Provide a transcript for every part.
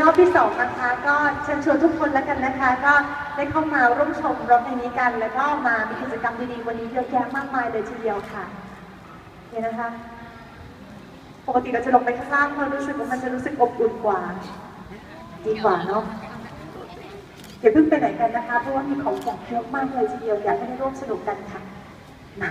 รอบที่สองนะคะก็เชิญชวนทุกคนแล้วกันนะคะ ก็ได้เข้ามาร่วมชมรอบนี้กัน แล้วก็มามีกิจกรรมดีๆวันนี้เยอะแยะมากมายเลยทีเดียวค่ะเนี่ยนะคะ ปกติเราจะลงไปข้างล่างเพราะรู้สึกว่ามันจะรู้สึกอบอุ่นกว่า ดีกว่าเนาะอย่าเพิ่งไปไหนกันนะคะ เพราะว่ามีของแจกเยอะมากเลยทีเดียวอยากให้ร่วมสนุกกันค่ะมา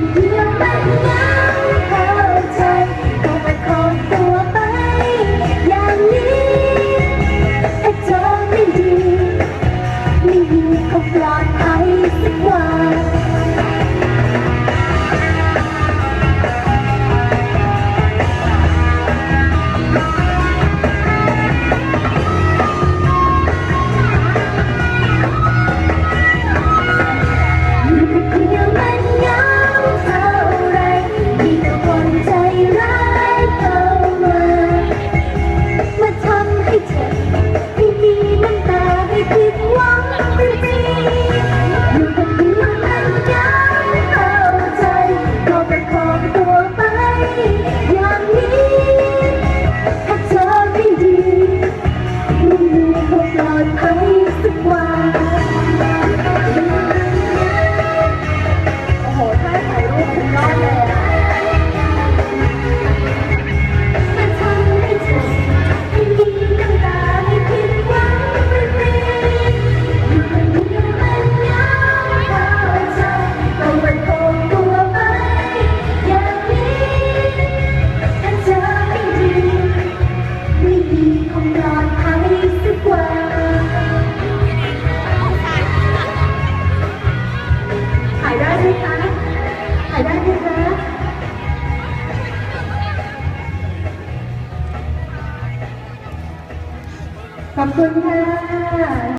Thank you. คุณค่ะ